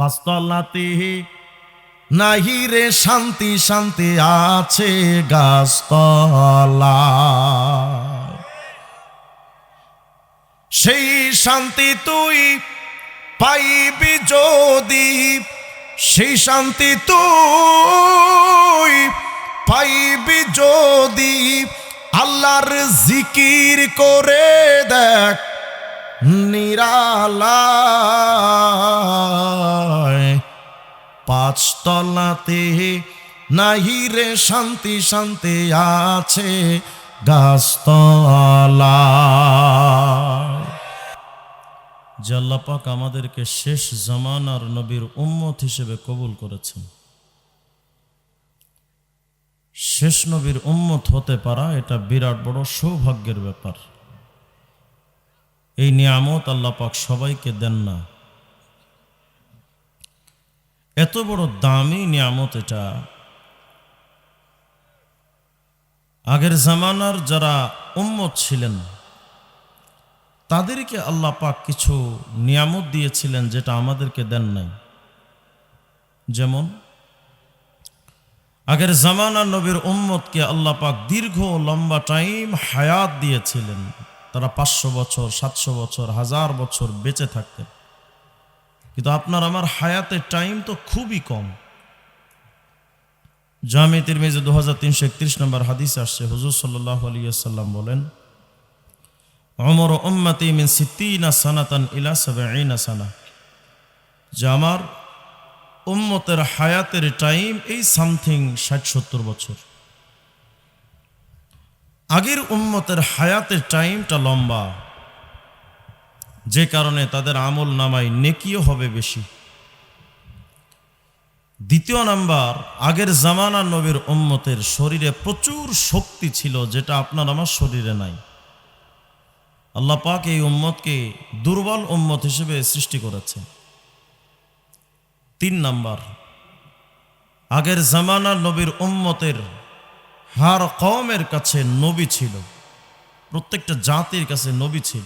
পাঁচতলাতে নাহি রে শান্তি শান্তি আছে গাছতলা। সেই শান্তি তুই পাইবি যদি, সেই শান্তি তুই পাইবি যদি। আল্লাহর জিকির করে দেখ নিরালায়। পাঁচতলাতে নাহি রে শান্তি শান্তি আছে গাছতলা যে আল্লাহ পাক আমাদেরকে শেষ জামানার নবীর উম্মত হিসেবে কবুল করেছেন। শেষ নবীর উম্মত হতে পারা এটা বিরাট বড় সৌভাগ্যের ব্যাপার। নিয়ামত আল্লাহ পাক সবাইকে দেন না। এত বড় দামি নিয়ামত এটা। আগের জামানার যারা উম্মত ছিলেন, তাদেরকে আল্লাহ পাক কিছু নিয়ামত দিয়েছিলেন যেটা আমাদেরকে দেন নাই। যেমন, আগের জামানার নবীর উম্মতকে আল্লাহ পাক দীর্ঘ লম্বা টাইম হায়াত দিয়েছিলেন। তারা পাঁচশো বছর, সাতশো বছর, হাজার বছর বেঁচে থাকতেন। কিন্তু আপনার আমার হায়াতের টাইম তো খুবই কম। জামি তিরমিজি দু হাজার তিনশো একত্রিশ নম্বর হাদিস আসছে, হুজুর সাল্লাহ আলিয়াল্লাম বলেন অমর উম্মতি মিন সিদ্দিনা সানাতান ইলা সানা। যে আমার উম্মতের হায়াতের টাইম এই সামথিং ষাট সত্তর বছর। আগের উম্মতের হায়াতের টাইমটা লম্বা। যে কারণে তাদের আমল নামায় নেকিও হবে বেশি। দ্বিতীয় নাম্বার, আগের জামানা নবীর উম্মতের শরীরে প্রচুর শক্তি ছিল যেটা আপনার আমার শরীরে নাই। আল্লাহ পাক এই উম্মতকে দুর্বল উম্মত হিসেবে সৃষ্টি করেছে। তিন নাম্বার, আগের জামানার নবীর উম্মতের হার কমের কাছে নবী ছিল। প্রত্যেকটা জাতির কাছে নবী ছিল।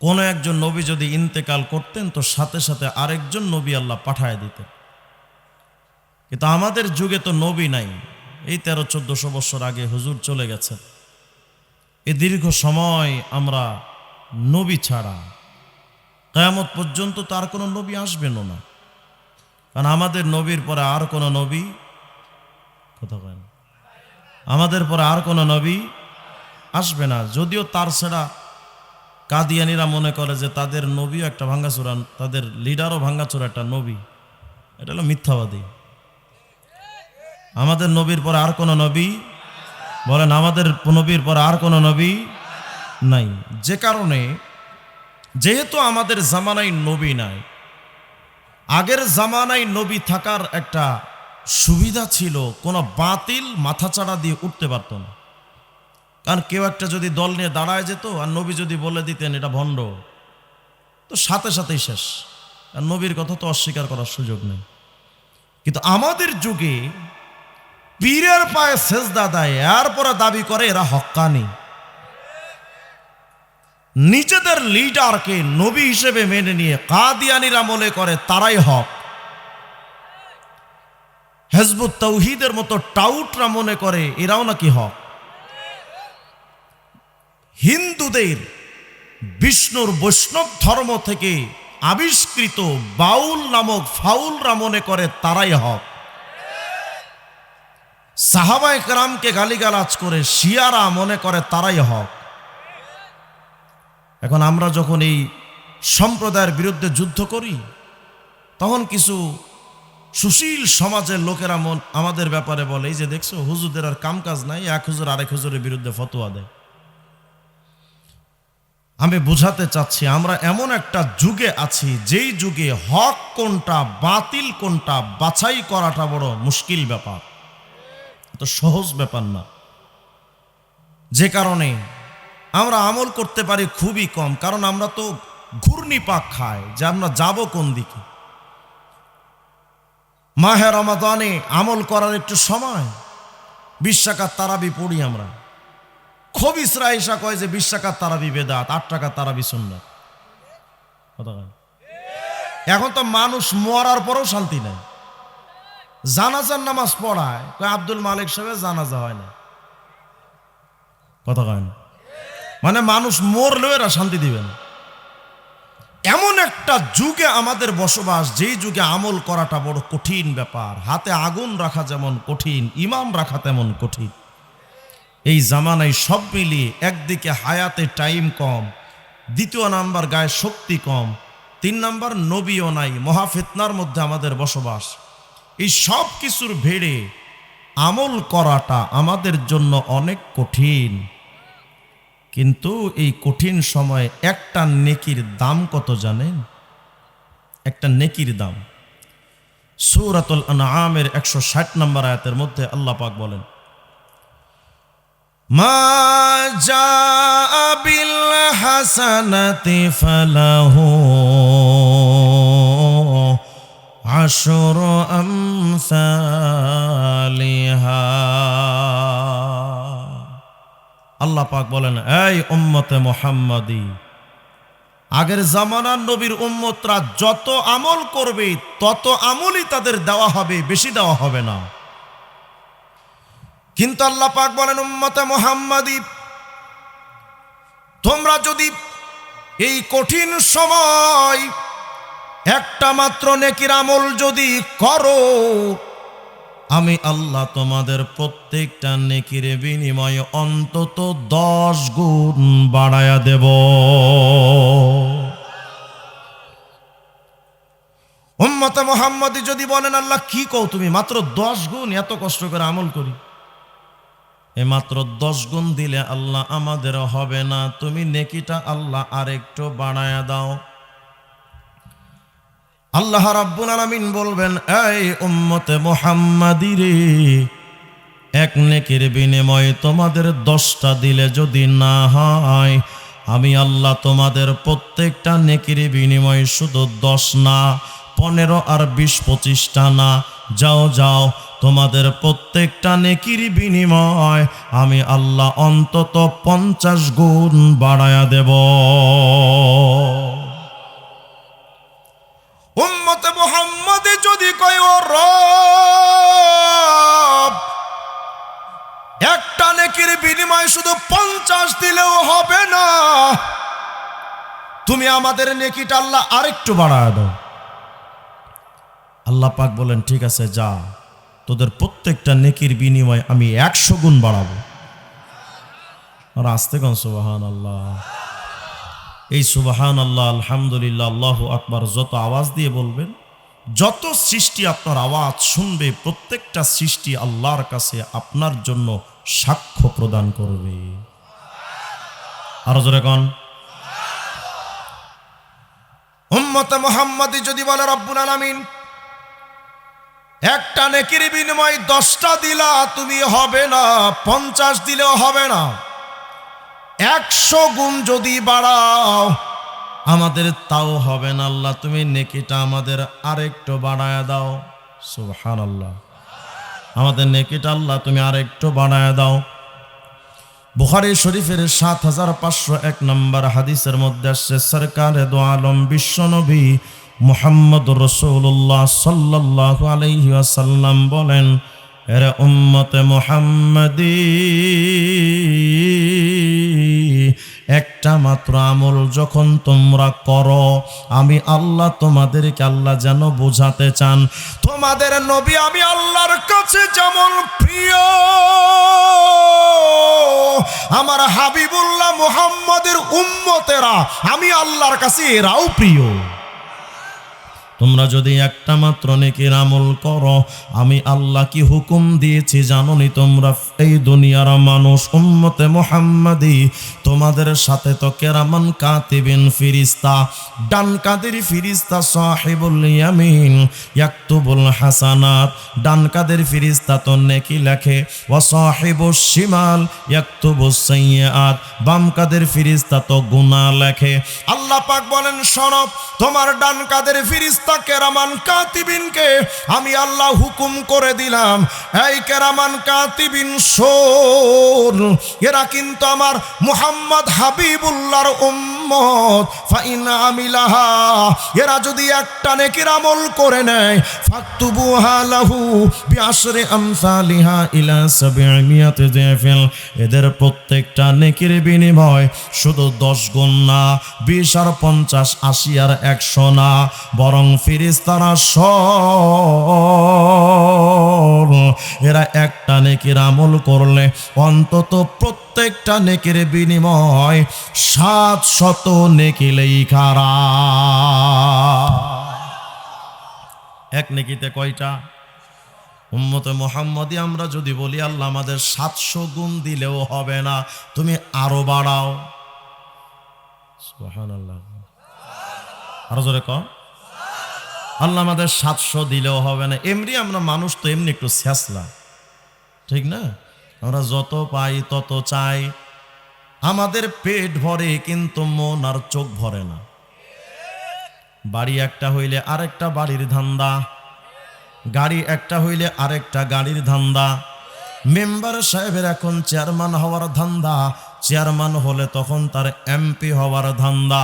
কোনো একজন নবী যদি ইন্তেকাল করতেন, তো সাথে সাথে আরেকজন নবী আল্লাহ পাঠায় দিতেন। কিন্তু আমাদের যুগে তো নবী নাই। এই তেরো, চোদ্দশো বছর আগে হুজুর চলে গেছেন। এ দীর্ঘ সময় আমরা নবী ছাড়া। কেয়ামত পর্যন্ত তার কোনো নবী আসবেনও না। কারণ আমাদের নবীর পরে আর কোনো নবী কথা কেন আমাদের পরে আর কোনো নবী আসবে না। যদিও তার ছাড়া কাদিয়ানিরা মনে করে যে তাদের নবীও একটা ভাঙ্গাচোরা, তাদের লিডারও ভাঙ্গাচোরা একটা নবী। এটা হলো মিথ্যাবাদী। আমাদের নবীর পরে আর কোনো নবী, বলেন আমাদের নবীর পরে আর কোনো নবী নাই। যে কারণে যেহেতু আমাদের জামানায় নবী নাই, আগের জামানায় নবী থাকার একটা সুবিধা ছিল, কোনো বাতিল মাথাচাড়া দিয়ে উঠতে পারত না। কারণ কেউ একটা যদি দল নিয়ে দাঁড়ায় যেত, আর নবী যদি বলে দিতেন এটা ভণ্ড, তো সাথে সাথেই শেষ। আর নবীর কথা তো অস্বীকার করার সুযোগ নেই। কিন্তু আমাদের যুগে পীরের পায়ে সেজদা দেয়, এরপরে দাবি করে এরা হক্কানি। নিজেদের লিডারকে নবী হিসেবে মেনে নিয়ে কাদিয়ানিরা মনে করে তারাই হক। হেজবুত তৌহিদের মতো টাউটরা মনে করে, এরাও নাকি হক। হিন্দুদের বিষ্ণুর বৈষ্ণব ধর্ম থেকে আবিষ্কৃত বাউল নামক ফাউলরা মনে করে, তারাই হক। সাহাবাই কারামকে গালিগালাজ করে শিয়ারা মনে করে, তারাই হক। এখন আমরা যখন এই সম্প্রদায়ের বিরুদ্ধে যুদ্ধ করি, তখন কিছু সুশীল সমাজের লোকেরা মন আমাদের ব্যাপারে বলে, এই যে দেখছ, হুজুরদের আর কাম কাজ নাই, এক হুজুর আরেক হুজুরের বিরুদ্ধে ফতোয়া দেয়। আমি বুঝাতে চাচ্ছি, আমরা এমন একটা যুগে আছি, যেই যুগে হক কোনটা, বাতিল কোনটা, বাছাই করাটা বড় মুশকিল ব্যাপার। তো সহজ ব্যাপার না। যে কারণে আমরা আমল করতে পারি খুবই কম, কারণ আমরা তো ঘূর্ণি পাক খাই, যে আমরা যাব কোন দিকে। মাহে রমাদানে আমল করার একটু সময়। বিশ্বাকার তারাবি পড়ি আমরা। খবিসরা এসা কয় যে বিশ টাকার তারাবি বেদাত, আট টাকার তারাবি কথা এখন তো মানুষ মরার পরেও শান্তি নেই। জানাজার নামাজ পড়ায় আব্দুল মালিক সাহেব জানাজা হয় না। কথা কয় মানে মানুষ মরলেও এরা শান্তি দিবে না। এমন একটা যুগে আমাদের বসবাস, যেই যুগে আমল করাটা বড় কঠিন ব্যাপার। হাতে আগুন রাখা যেমন কঠিন, ইমাম রাখা তেমন কঠিন। এই জামানায় সব মিলিয়ে একদিকে হায়াতে টাইম কম, দ্বিতীয় নাম্বার গায়ে শক্তি কম, তিন নাম্বার নবীও নাই মহাফেতনার মধ্যে আমাদের বসবাস। এই সব কিছুর ভেড়ে আমল করাটা আমাদের জন্য অনেক কঠিন। কিন্তু এই কঠিন সময়ে একটা নেকির দাম কত জানেন একটা নেকির দাম সৌরাতুল আনআমের একশো ষাট নম্বর আয়াতের মধ্যে আল্লাহ পাক বলেন মা যা বিল হাসানাতি ফালাহু عشر أمثالها আল্লাহ পাক বলেন, এই উম্মতে মোহাম্মদী, আগের জামানার নবীর উম্মতরা যত আমল করবে, তত আমলই তাদের দেওয়া হবে, বেশি দেওয়া হবে না। কিন্তু আল্লাহ পাক বলেন, উম্মতে মোহাম্মদী, তোমরা যদি এই কঠিন সময় একটা মাত্র নেকির আমল যদি করো আমি আল্লাহ তোমাদের প্রত্যেকটা নেকির বিনিময়ে অন্তত দশ গুণ বাড়ায়া দেব। উম্মতে মোহাম্মদি যদি বলেন, আল্লাহ, কি কও তুমি? মাত্র দশ গুণ এত কষ্ট করে আমল করি। এ মাত্র দশ গুণ দিলে আল্লাহ আমাদের হবে না। তুমি নেকিটা আল্লাহ আরেকটু বাড়ায়া দাও। আল্লাহ রাব্বুল আলামিন বলবেন, এই উম্মতে মুহাম্মাদি রে, এক নেকির বিনিময়ে তোমাদের দশটা দিলে যদি না হয়, আমি আল্লাহ তোমাদের প্রত্যেকটা নেকির বিনিময়ে শুধু দশ না, পনেরো আর বিশ পঁচিশটা না, যাও যাও, তোমাদের প্রত্যেকটা নেকির বিনিময় আমি আল্লাহ অন্তত পঞ্চাশ গুণ বাড়ায়া দেব। উম্মতে মোহাম্মদে যদি কয়, ও একটা নেকির বিনিময় শুধু পঞ্চাশ দিলেও হবে না। তুমি আমাদের নেকিটা আল্লাহ আরেকটু বাড়ায় দাও। আল্লাহ পাক বলেন, ঠিক আছে, যা। তোদের প্রত্যেকটা নেকির বিনিময় আমি একশো গুণ বাড়াবো। আর আসতে কন আল্লাহ এই সুবাহান আল্লাহ আলহামদুলিল্লাহ, আল্লাহ আকবার, যত আওয়াজ দিয়ে বলবেন, যত সৃষ্টি আপনার আওয়াজ শুনবে, প্রত্যেকটা সৃষ্টি আল্লাহর কাছে আপনার জন্য সাক্ষ্য প্রদান করবে। আরও জোরে কন। উম্মতে মোহাম্মদি যদি বলে, রব্বুল আলামিন, একটা নেকির বিনিময় দশটা দিলা, তুমি হবে না, পঞ্চাশ দিলেও হবে না। একশো গুণ যদি বাড়াও, আমাদের তাও হবে না আল্লাহ, তুমি নেকিটা আমাদের আরেকটু বাড়ায় দাও। সুবহান আল্লাহ আমাদের নেকিটা আল্লাহ, তুমি আরেকটু বাড়ায় দাও। বুখারি শরীফের সাত হাজার পাঁচশো এক নম্বর হাদিসের মধ্যে আসছে, সরকার দো আলম বিশ্বনবী মুহাম্মদ রসুল্লাহ সাল্লাহ আলহি আসাল্লাম বলেন এর উম্মতে মোহাম্মদী, একটা মাত্র আমল যখন তোমরা করো, আমি আল্লাহ তোমাদেরকে আল্লাহ যেন বোঝাতে চান। তোমাদের নবী আমি আল্লাহর কাছে যেমন প্রিয়, আমার হাবিবুল্লাহ মুহাম্মদের উম্মতেরা আমি আল্লাহর কাছে এরাও প্রিয়। তোমরা যদি একটা মাত্র নেকির আমল করো, আমি আল্লাহ কি হুকুম দিয়েছি জানোনি তোমরা? এই দুনিয়ার মানুষ উম্মতে মোহাম্মদি, তোমাদের সাথে তো কেরামান কাতিবিন ফিরিস্তা ডান কাদের ফিরিস্তা সাহেবুল ইয়ামিন, ইয়াকতুবুল হাসানাত ডান কাদের ফিরিস্তা তো নেকি লেখে ও সাহেবুস শিমাল ইয়াকতুবুস সাইয়্যাত বাম কাদের ফিরিস্তা তো গুনাহ লেখে। আল্লাহ পাক বলেন, শোনো, তোমার ডান কাদের ফিরিস্তা কেরামান কাতিবিনকে আমি আল্লাহ হুকুম করে দিলাম। এই কেরামান কাতিবিন এরা কিন্তু আমার মুহাম্মদ উম্মত। এরা যদি একটা নেকির আমল করে নেয় ফাকতুবুহা লাহু বিআশরি আমসালিহা ইলা দিফিল এদের প্রত্যেকটা নেকির বিনিময় শুধু দশ গুণ না, বিশ আর পঞ্চাশ, আশি আর একশো না, বরং ফিরিস্তারা সব এরা একটা নেকির আমল করলে, অন্তত প্রত্যেকটা নেকির বিনিময় সাত শত নেকিলেই খারা। এক নেকিতে কয়টা? উম্মতে মোহাম্মদী আমরা যদি বলি, আল্লাহ আমাদের সাতশো গুণ দিলেও হবে না। তুমি আরও বাড়াও। সুবহানাল্লাহ। আরও জোরে কম। আল্লাহ আমাদের সাতশো দিলেও হবে না। এমনি আমরা মানুষ তো এমনি একটু শেষলা ঠিক না? আমরা যত পাই, তত চাই। আমাদের পেট ভরে, কিন্তু মন আর চোখ ভরে না। বাড়ি একটা হইলে আরেকটা বাড়ির ধান্দা। গাড়ি একটা হইলে আরেকটা গাড়ির ধান্দা। মেম্বার সাহেবের এখন চেয়ারম্যান হওয়ার ধান্দা। চেয়ারম্যান হলে তখন তার এমপি হওয়ার ধান্দা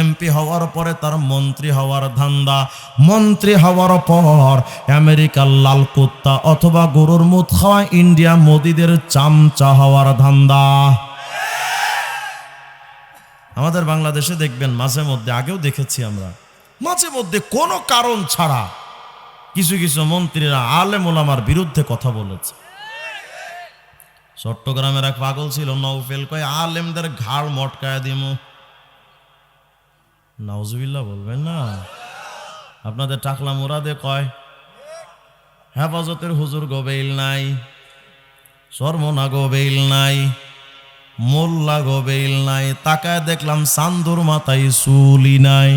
এমপি হওয়ার পরে তার মন্ত্রী হওয়ার ধান্দা। মন্ত্রী হওয়ার পর আমেরিকার লাল কুত্তা অথবা গরুর মুখ খাওয়া ইন্ডিয়া মোদিদের চামচা হওয়ার ধান্দা। আমাদের বাংলাদেশে দেখবেন মাঝে মধ্যে, আগেও দেখেছি আমরা, মাঝে মধ্যে কোনো কারণ ছাড়া কিছু কিছু মন্ত্রীরা আলেম ওলামার বিরুদ্ধে কথা বলেছে। চট্টগ্রামের এক পাগল ছিল নৌফেল কয়, আলেমদের ঘাড় মটকায় দিমু। নাউজুবিল্লাহ বলবেন না। আপনাদের টাকলা মুরাদে কয়, হেফাজতের হুজুর গোবেইল নাই শর্মনা গোবেইল নাই, মোল্লা গোবেইল নাই, তাকায় দেখলাম সান্দুর মাথায় চুলি নাই।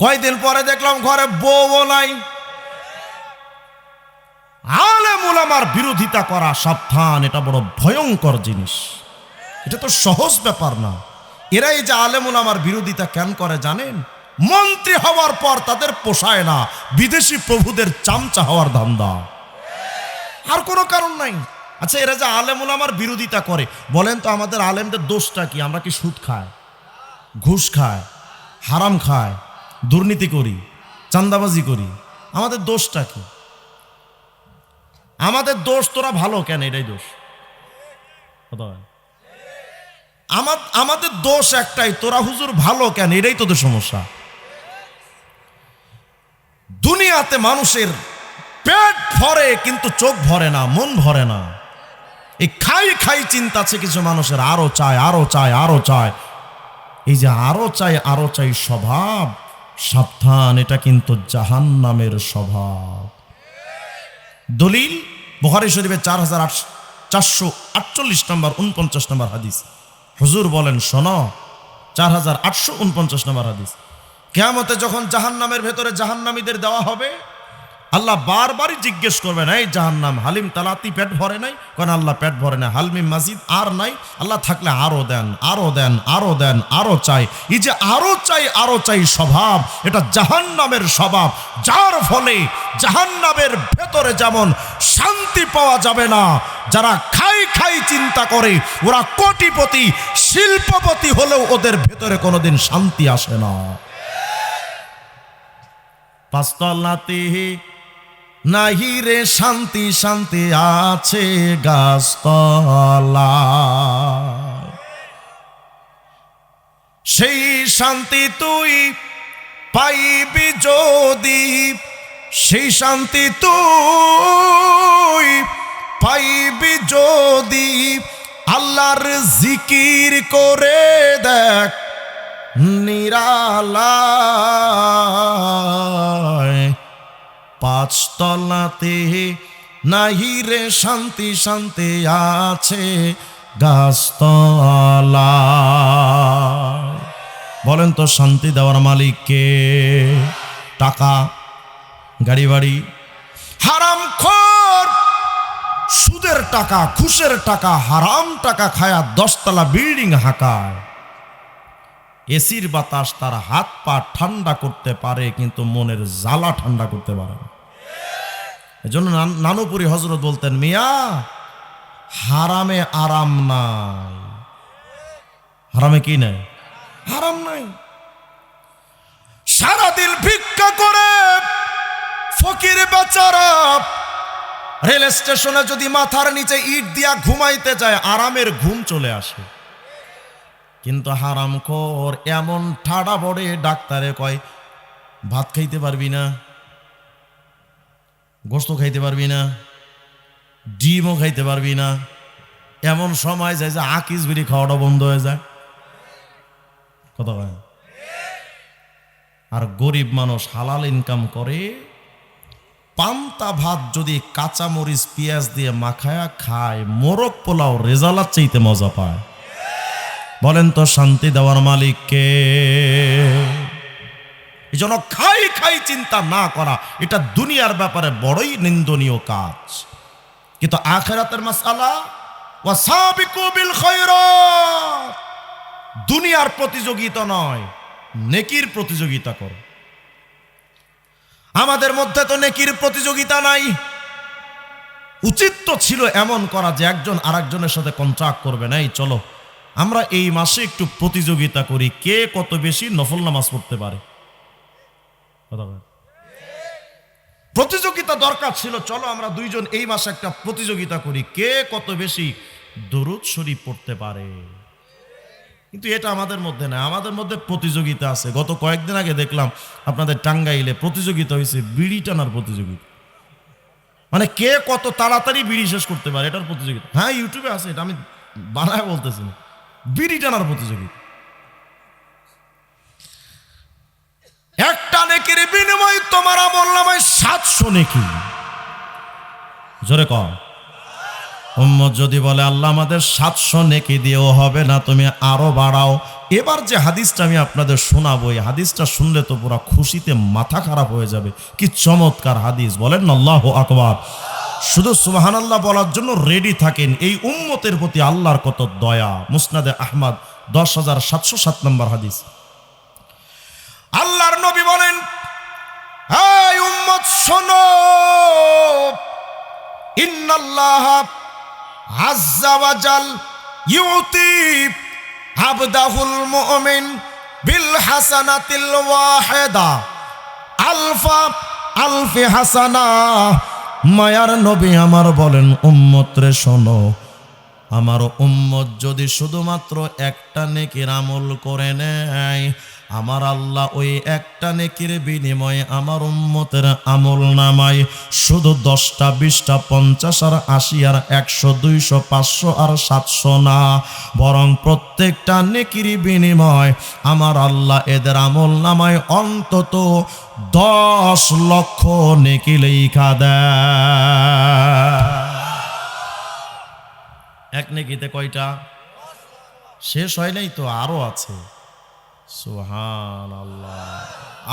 কয়দিন পরে দেখলাম ঘরে বউও নাই। আলেম ওলামার বিরোধিতা করা সাবধান, এটা বড় ভয়ঙ্কর জিনিস। এটা তো সহজ ব্যাপার না। এরা এই যে আলেম ওলামার বিরোধিতা কেন করে জানেন? মন্ত্রী হওয়ার পর তাদের পোষায় না, বিদেশি প্রভুদের চামচা হওয়ার ধান্দা। আর কোনো কারণ নাই। আচ্ছা এরা যে আলেম ওলামার বিরোধিতা করে, বলেন তো আমাদের আলেমদের দোষটা কি? আমরা কি সুদ খায় ঘুষ খায় হারাম খায় দুর্নীতি করি? চান্দাবাজি করি? আমাদের দোষটা কি? আমাদের দোষ তোরা ভালো কেন? এটাই দোষ। কথা বলেন। আমা- আমাদের দোষ একটাই, তোরা হুজুর ভালো কেন? এটাই তোদের সমস্যা। দুনিয়াতে মানুষের পেট ভরে কিন্তু চোখ ভরে না, মন ভরে না। এই খাই খাই চিন্তা আছে কিছু মানুষের, আরও চায় আরও চায় আরও চায়। এই যে আরও চাই আরও চাই স্বভাব, সাবধান, এটা কিন্তু জাহান নামের স্বভাব। দলিল বুখারি শরীফে চার হাজার আট চারশো আটচল্লিশ নম্বর উনপঞ্চাশ নম্বর হাদিস। হুজুর বলেন, শোন, চার হাজার আটশো উনপঞ্চাশ নম্বর হাদিস। কেয়ামতে যখন জাহান্নামের ভেতরে জাহান্নামীদের দেওয়া হবে আল্লাহ বারবারই জিজ্ঞেস করবেন, এই জাহান্নাম, হালিম তালাতি পেট ভরে নাই? কারণ আল্লাহ পেট ভরে নাই হালমিম মাজিদ আর নাই। আল্লাহ থাকলে আরও দেন আরও দেন আরও দেন, আরও চাই। এই যে আরও চাই আরও চাই স্বভাব, এটা জাহান্নামের স্বভাব। যার ফলে জাহান্নামের ভেতরে যেমন শান্তি পাওয়া যাবে না, যারা খাই খাই চিন্তা করে, ওরা কোটিপতি, শিল্পপতি হলেও ওদের ভেতরে কোনোদিন শান্তি আসে না। পাঁচতলাতে নাহি রে শান্তি শান্তি আছে গাছতলা সেই শান্তি তুই পাইবি যদি, সেই শান্তি তুই পাইবি যদি। আল্লাহর জিকির করে দেখ নিরালায় পাঁচতলাতে নাহি রে শান্তি শান্তি আছে গাছতলা। বলেন তো শান্তি দেওয়ার মালিককে টাকা, গাড়ি বাড়ি। হারাম খোর, সুদের টাকা খুশের টাকা, হারাম টাকা খায়া দশতলা বিল্ডিং হাঁকায়। এসির বাতাস তার হাত পা ঠান্ডা করতে পারে, কিন্তু মনের জ্বালা ঠান্ডা করতে পারে না। এজন্য নান- নানুপুরি হজরত বলতেন, মিয়া, হারামে আরাম নাই। হারামে কি নাই? হারাম নাই। সারাদিন ভিক্ষা করে ফকির বেচারা রেল স্টেশনে যদি মাথার নিচে ইট দিয়া ঘুমাইতে যায়, আরামের ঘুম চলে আসে। কিন্তু হারাম কর এমন ঠাডা বড়ে ডাক্তারে কয়, ভাত খাইতে পারবি না? গোস্ত খাইতে পারবি না, ডিমও খাইতে পারবি না। এমন সময় যায় যে আকিস বিড়ি খাওয়াটা বন্ধ হয়ে যায়। কথা কয় আর গরিব মানুষ হালাল ইনকাম করে, পান্তা ভাত যদি কাঁচা মরিচ পেঁয়াজ দিয়ে মাখায়া খায়, মোরগ পোলাও রেজালার চাইতে মজা পায়। বলেন তো শান্তি দেওয়ার মালিককে। এই জন্য খাই খাই চিন্তা না করা, এটা দুনিয়ার ব্যাপারে বড়ই নিন্দনীয় কাজ। কিন্তু আখেরাতের মাসালা দুনিয়ার প্রতিযোগিতা নয়, নেকির প্রতিযোগিতা করো। আমাদের মধ্যে তো নেকির প্রতিযোগিতা নাই। উচিত তো ছিল এমন করা যে একজন আরেকজনের সাথে কন্ট্রাক্ট করবে না চলো, আমরা এই মাসে একটু প্রতিযোগিতা করি, কে কত বেশি নফল নামাজ পড়তে পারে। প্রতিযোগিতা দরকার ছিল, চলো আমরা দুইজন এই মাসে একটা প্রতিযোগিতা করি, কে কত বেশি দরুদ শরীফ পড়তে পারে। কিন্তু এটা আমাদের মধ্যে না, আমাদের মধ্যে প্রতিযোগিতা আছে। গত কয়েকদিন আগে দেখলাম আপনাদের টাঙ্গাইলে প্রতিযোগিতা হয়েছে, বিড়ি টানার প্রতিযোগিতা। মানে কে কত তাড়াতাড়ি বিড়ি শেষ করতে পারে, এটার প্রতিযোগিতা। হ্যাঁ ইউটিউবে আছে, এটা আমি বানায় বলতেছি না। বিড়ি টানার প্রতিযোগিতা। একটা নেকির বিনিময় তোমার আমল নামায় সাতশো নেকি। জোরে কম যদি বলে, আল্লাহ আমাদের সাতশো নেকি দিয়েও হবে না, তুমি আরও বাড়াও। এবার যে হাদিসটা আমি আপনাদের শোনাবো, এই হাদিসটা শুনলে তো পুরো খুশিতে মাথা খারাপ হয়ে যাবে। কি চমৎকার হাদিস, বলেন আল্লাহ আকবার। শুধু সুবাহান আল্লাহ বলার জন্য রেডি থাকেন, এই উম্মতের প্রতি আল্লাহর কত দয়া। মুসনাদে আহমদ, দশ হাজার সাতশো সাত নম্বর হাদিস। আল্লাহর নবী বলেন শোনো। বিল আলফি হাসানা। মায়ার নবী আমার বলেন, উম্মত রে, শোনো। আমার উম্মত যদি শুধুমাত্র একটা নেকির আমল করে নেয় আমার আল্লাহ ওই একটা নেকির বিনিময়ে আমার উম্মতের আমল নামায়। শুধু দশটা, বিশটা, পঞ্চাশ আর আশি আর একশো, দুইশো, পাঁচশো আর সাতশো না। বরং প্রত্যেকটা নেকির বিনিময় আমার আল্লাহ এদের আমল নামায় অন্তত দশ লক্ষ নেকি লেখা দেয়। এক নেকিতে কয়টা? শেষ হয় নাই তো? আরও আছে। সুহান আল্লাহ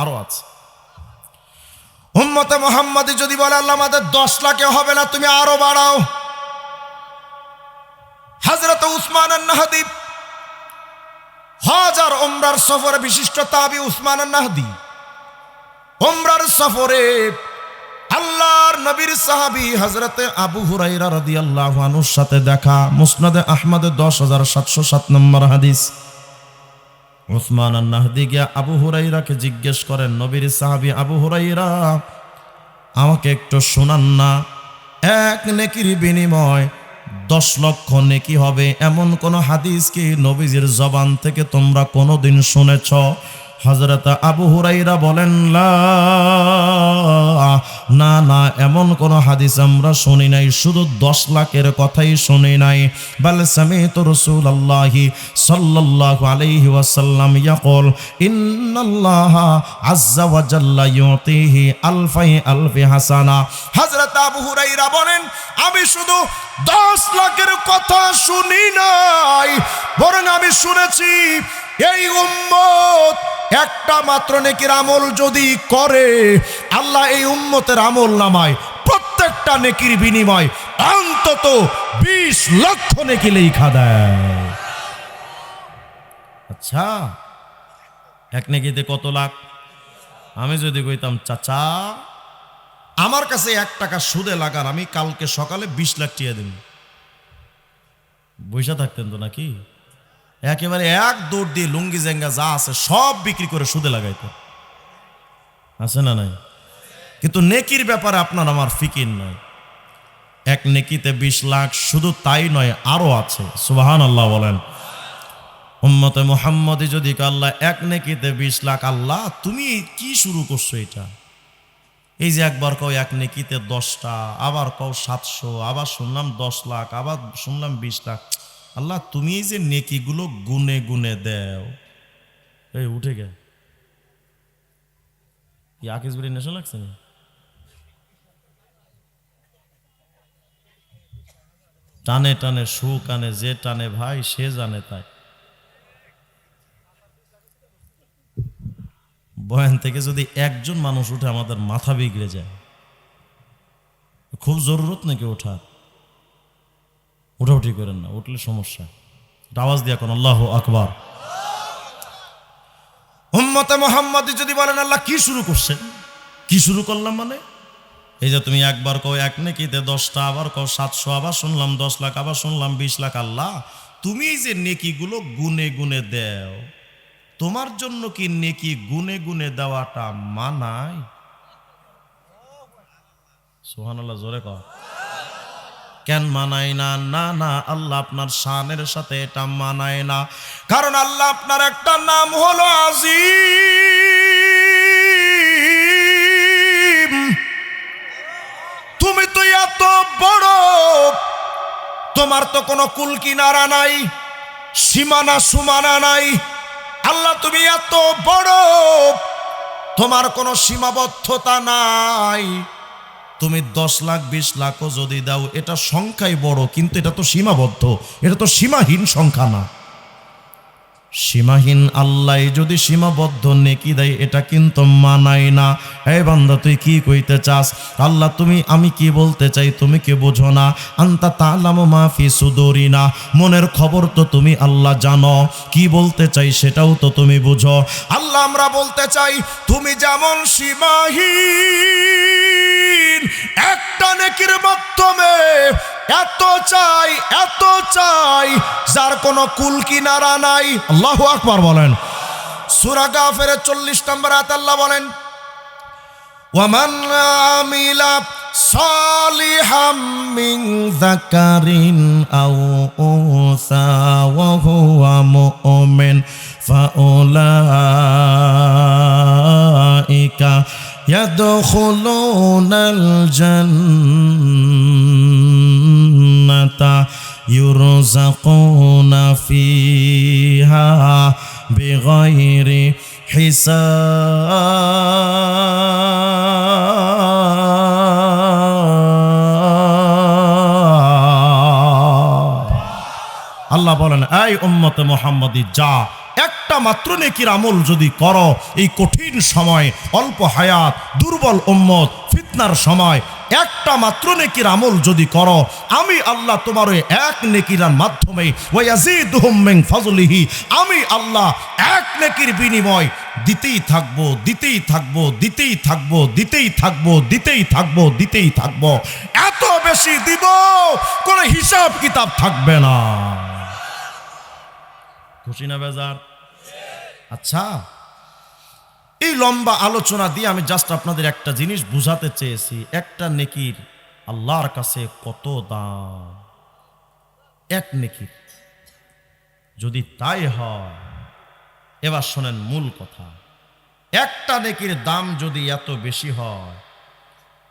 আরও আছে। যদি বলে, আল্লাহ, আমাদের দশ লাখে হবে না, তুমি আরও বাড়াও। হজরত উসমান হাজার ওমরার বিশিষ্ট তাবি উসমান নাহদি ওমরার সফরে আল্লাহর নবীর সাহাবি হজরতে আবু হুরাইরা রাদিয়াল্লাহু আনহুর সাথে দেখা। মুসনাদে আহমদে দশ হাজার সাতশো সাত নম্বর হাদিস। উসমান আন্নাহদি গিয়া আবু হুরাইরাকে জিজ্ঞেস করেন, নবীর সাহাবি আবু হুরাইরা, আমাকে একটু শোনান না। এক নেকির বিনিময় দশ লক্ষ নেকি হবে। এমন কোন হাদিস কি নবীজির জবান থেকে তোমরা কোনোদিন শুনেছ? হজরত আবু হুরাইরা বলেন না না, এমন কোন হাদিস আমরা শুনি নাই, শুধু দশ লাখের কথাই শুনি নাই। বাল সামিত রসুল আল্লাহি সাল্লাল্লাহু আলাইহি ওয়াসাল্লাম ইয়াকুল, ইন্নাল্লাহ আজ্জা ওয়া জাল্লা ইউতিহি আলফাই আলফি হাসানা। হজরত আবু হুরাইরা বলেন, আমি শুধু দশ লাখের কথা শুনি নাই, বরং আমি শুনেছি এই উম্মত, একটা মাত্র নেকির আমল যদি করে, আল্লাহ এই উম্মতের আমল নামায়, প্রত্যেকটা নেকির বিনিময়, অন্তত বিশ লক্ষ নেকি লেখা দেয়। আচ্ছা এক নেকিতে কত লাখ? আমি যদি কইতাম, চাচা, আমার কাছে এক টাকা সুদে লাগান আমি কালকে সকালে বিশ লাখ টিয়া দিন বৈশা থাকতেন তো নাকি? একেবারে এক দৌড় দিয়ে লুঙ্গি জেঙ্গা যা আছে সব বিক্রি করে সুদে লাগাইতো। আছে না নাই? কিন্তু নেকির ব্যাপারে আপনার আমার ফিকির নাই। এক নেকিতে বিশ লাখ শুধু তাই নয়, আরও আছে। সুবাহান আল্লাহ বলেন। উম্মতে মোহাম্মদে যদি আল্লাহ এক নেকিতে বিশ লাখ, আল্লাহ তুমি কি শুরু করছ এটা? এই যে একবার কও এক নেকিতে দশটা, আবার কও সাতশো, আবার শুনলাম দশ লাখ, আবার শুনলাম বিশ লাখ। আল্লাহ তুমি এই যে নেকিগুলো গুনে গুনে দেও। এই উঠে গে। আকিস বিড়ি নেশা লাগছে না টানে টানে সুখ আনে যে টানে ভাই সে জানে তাই। বয়ান থেকে যদি একজন মানুষ উঠে আমাদের মাথা বিগড়ে যায় খুব জরুরত নাকি ওঠার? উঠাউঠি করেন না, উঠলে সমস্যা। আওয়াজ দিয়া কোন, আল্লাহ আকবার। মোহাম্মদ যদি বলেন, আল্লাহ কি শুরু করছেন কি শুরু করলাম মানে? এই যে তুমি একবার কও এক নেকিতে দশটা, আবার কও সাতশো, আবার শুনলাম দশ লাখ, আবার শুনলাম বিশ লাখ। আল্লাহ, তুমি এই যে নেকিগুলো গুনে গুনে দেও, তোমার জন্য কি নেকি গুনে গুনে দেওয়াটা মানায়? সোহান আল্লাহ জোরে কর কেন মানায় না? না না, আল্লাহ আপনার শানের সাথে এটা মানায় না। কারণ আল্লাহ আপনার একটা নাম হলো আজিম। তুমি তো এত বড়, তোমার তো কোনো কুল কিনারা নাই, সীমানা সুমানা নাই। আল্লাহ তুমি এত বড়, তোমার কোনো সীমাবদ্ধতা নাই। তুমি দশ লাখ, বিশ লাখও যদি দাও, এটা সংখ্যাই বড়, কিন্তু এটা তো সীমাবদ্ধ, এটা তো সীমাহীন সংখ্যা না। সীমাহীন আল্লাহ যদি সীমাবদ্ধ নেকি দেয়, এটা কিন্তু মানায় না। হে বান্দা, তুই কি কইতে চাস? আল্লাহ, তুমি, আমি কি বলতে চাই তুমি কি বোঝো না? আন্তা তালাম মাফি সুদরি না মনের খবর তো তুমি আল্লাহ জানো। কি বলতে চাই সেটাও তো তুমি বুঝো। আল্লাহ, আমরা বলতে চাই, তুমি যেমন সীমাহীন, একটা নেকির মাধ্যমে এত চাই এত চাই যার কোনো কুল কিনারা নাই। আল্লাহ আকবার বলেন। সুরা গাফের চল্লিশ নম্বর আয়াত আল্লাহ বলেন ওয়ামান আমিলা সালিহাম মিন যাকারিন আও উনসা ওয়া হুয়া মুমিন ফাউলাইকা ইয়াদখুলুনাল জান্নাতা يرزقون فيها بغير حساب আল্লাহ বলেন এই উম্মতে মোহাম্মদী যা একটা মাত্র নেকির আমল যদি করো, এই কঠিন সময়, অল্প হায়াত, দুর্বল উম্মত, ফিতনার সময়, একটা মাত্র নেকির আমল যদি করো, আমি আল্লাহ তোমার ওই এক নেকির মাধ্যমে ওয়াজিদুহুম ফজলিহি, আমি আল্লাহ এক নেকির বিনিময় দিতেই থাকব দিতেই থাকব দিতেই থাকব দিতেই থাকব দিতেই থাকব দিতেই থাকব। এত বেশি দিব, কোনো হিসাব কিতাব থাকবে না। খুশি না বেজার? আচ্ছা। এই লম্বা আলোচনা দিয়ে আমি জাস্ট আপনাদের একটা জিনিস বুঝাতে চেয়েছি। একটা নেকির আল্লাহর কাছে কত দাম? এক নেকির। যদি তাই হয়, এবার শোনেন মূল কথা। একটা নেকির দাম যদি এত বেশি হয়,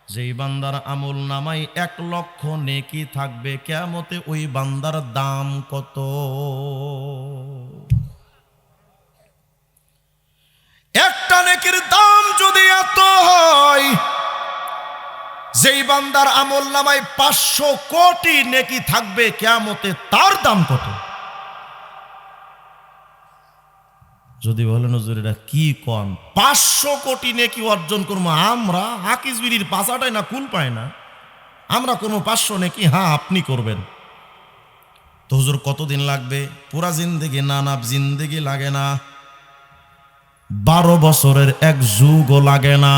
যেই বান্দার আমল নামাই এক লক্ষ নেকি থাকবে কেমতে ওই বান্দার দাম কত? একটা নেকির দাম যদি এত হয়, যেই বান্দার আমল নামায় পাঁচশো কোটি নেকি থাকবে কেমতে তার দাম কত? যদি বলেন এটা কি কন? পাঁচশো কোটি নেকি অর্জন করব আমরা? হাকিস বিড়ির পাশাটাই না কুল পায় না? আমরা কোনো পাঁচশো নেকি হ্যাঁ আপনি করবেন। তো হুজুর, কতদিন লাগবে? পুরা জিন্দেগি না না, জিন্দেগি লাগে না। বারো বছরের এক যুগও লাগে না,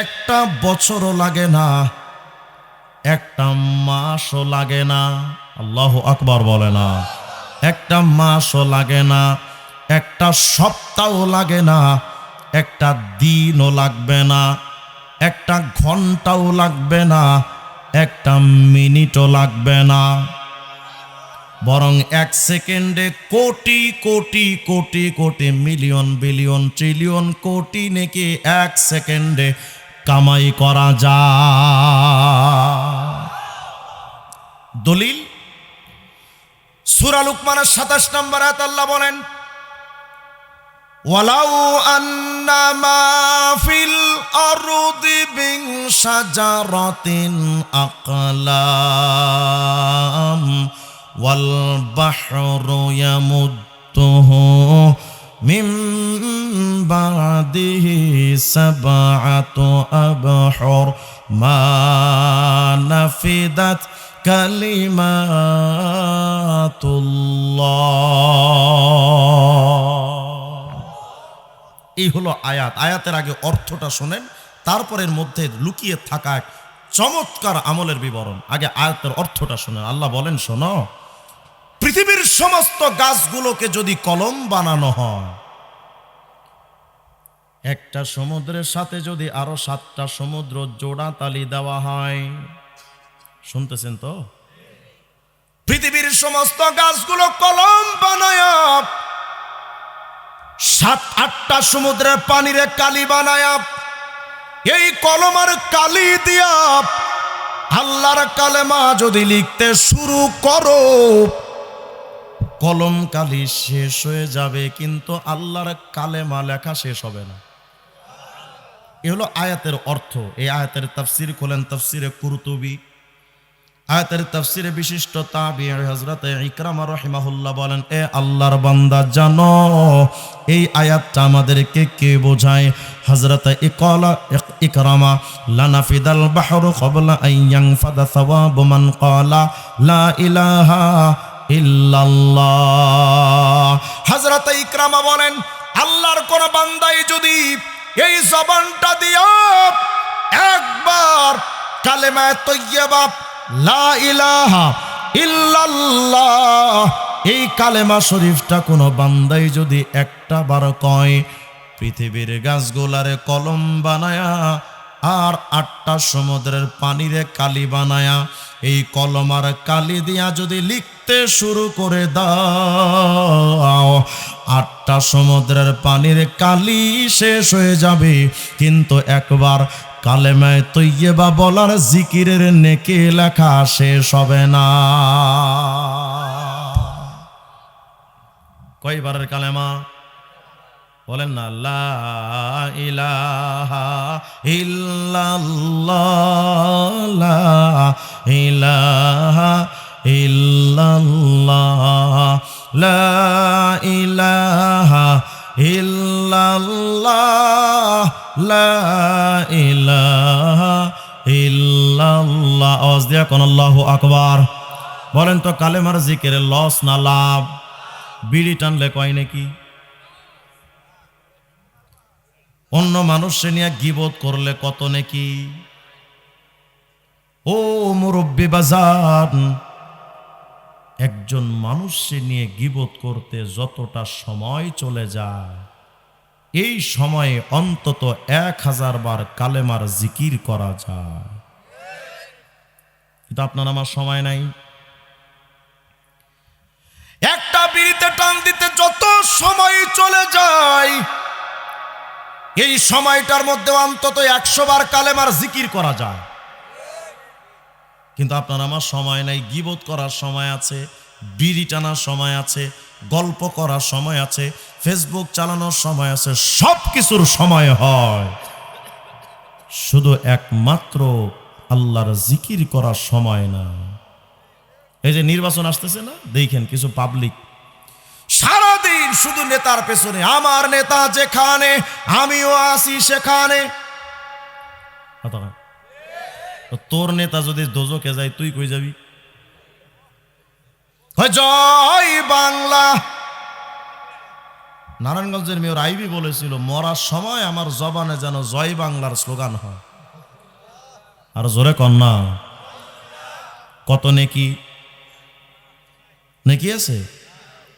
একটা বছরও লাগে না, একটা মাসও লাগে না। আল্লাহ আকবার বলে না, একটা মাসও লাগে না, একটা সপ্তাহও লাগে না, একটা দিনও লাগবে না, একটা ঘন্টাও লাগবে না, একটা মিনিটও লাগবে না। বরং এক সেকেন্ডে crore crore crore crore, million, billion, trillion কোটি নাকি এক সেকেন্ডে কামাই করা যায়। দলিল? সুরা লুকমানের সাতাশ নম্বর আয়াত আল্লাহ বলেন, ওয়ালাউ আন্না মা ফিল আরদি বিন শাজারাতিন আকলাম। ওয়াল বাহরু ইয়ামুদ্দুহু মিন বাদিহি সাবআতু আবহুর মা নাফিদাত কালিমাতুল্লাহ। এই হলো আয়াত। আয়াতের আগে অর্থটা শোনেন, তারপরের মধ্যে লুকিয়ে থাকা এক চমৎকার আমলের বিবরণ। আগে আয়াতের অর্থটা শোনেন। আল্লাহ বলেন, শোনো পৃথিবীর সমস্ত গাছগুলোকে যদি কলম বানানো হয়, একটা সমুদ্রের সাথে যদি আরও সাতটা সমুদ্র জোড়া তালি দেওয়া হয়, শুনতেছেন তো? পৃথিবীর সমস্ত গাছগুলো কলম বানায়, সাত, আটটা সমুদ্রের পানিরে কালি বানায়, এই কলম আর কালি দিয়া আল্লাহর কালেমা যদি লিখতে শুরু করো কলম কালি শেষ হয়ে যাবে, কিন্তু আল্লাহর কালেমা লেখা শেষ হবে না। এ হলো আয়াতের অর্থ। এই আয়াতের তাফসির খোলেন তাফসিরে কুরতুবি। আয়াতের তাফসিরে বিশিষ্ট তাবি হযরত ইকরামা রহিমাহুল্লাহ বলেন, এ আল্লাহর বান্দা, জানো, এই আয়াতটা আমাদেরকে কে বোঝায়? হযরত ইকলা ইকরামা, লানাফিদাল বাহরু ক্বাবলা আন ইয়ানফাদা সাওয়াবু মান ক্বালা, লা ইলাহা হজরত ইকরামা বলেন, আল্লাহর কোন বান্দাই যদি এই জবানটা দিয়া একবার কালেমায় তৈয়বা ইলাহা এই কালেমা শরীফটা কোনো বান্দাই যদি একটা বার কয়, পৃথিবীর গাছগুলারে কলম বানায়া আর আটটা সমুদ্রের পানিরে কালি বানায়া এই কলম আর কালি দিয়া যদি লিখতে শুরু করে দাও, আটটা সমুদ্রের পানির কালি শেষ হয়ে যাবে। কিন্তু একবার কালেমায় তৈয়বা বলার জিকিরের নেকে লেখা শেষ হবে না। কয়বারের কালেমা? বলেন না, লা ইলাহা ইল্লাল্লাহ ইলাহা ইল্লাল্লাহ, লা ইলাহা ইল্লাল্লাহ, লা ইলাহা ইল্লাল্লাহ। আওয়াজ দিয়া কোন আল্লাহু আকবার। বলেন তো কালেমার জিকিরে লস না লাভ? বিড়ি টানলে কয় নাকি? অন্য মানুষে নিয়ে গিবোধ করলে কত নাকি? ও মুরব্বী বাজান, একজন মানুষকে নিয়ে গিবোধ করতে যতটা সময় চলে যায়, এই সময়ে অন্তত এক হাজার বার কালেমার জিকির করা যায়। কিন্তু আপনার আমার সময় নাই। একটা বিড়িতে টান দিতে যত সময় চলে যায়, এই সময়টার মধ্যে অন্তত একশো বার কালেমার জিকির করা যায়। কিন্তু আপনার আমার সময় নাই গিবোধ করার সময় আছে, বিড়ি টানার সময় আছে, গল্প করার সময় আছে ফেসবুক চালানোর সময় আছে সব কিছুর সময় হয়। শুধু একমাত্র আল্লাহর জিকির করার সময় না। এই যে নির্বাচন আসতেছে না, দেখেন কিছু পাবলিক সারাদিন শুধু নেতার পেছনে, আমার নেতা যেখানে, আমিও আসি সেখানে। কথা। তো তোর নেতা যদি দোজকে যায়, তুই কই যাবি? জয় বাংলা। নারায়ণগঞ্জের মেয়র আইবি বলেছিল, মরার সময় আমার জবানে যেন জয় বাংলার স্লোগান হয়। আর জোরে কন্যা কত নেকি? নেকি আছে?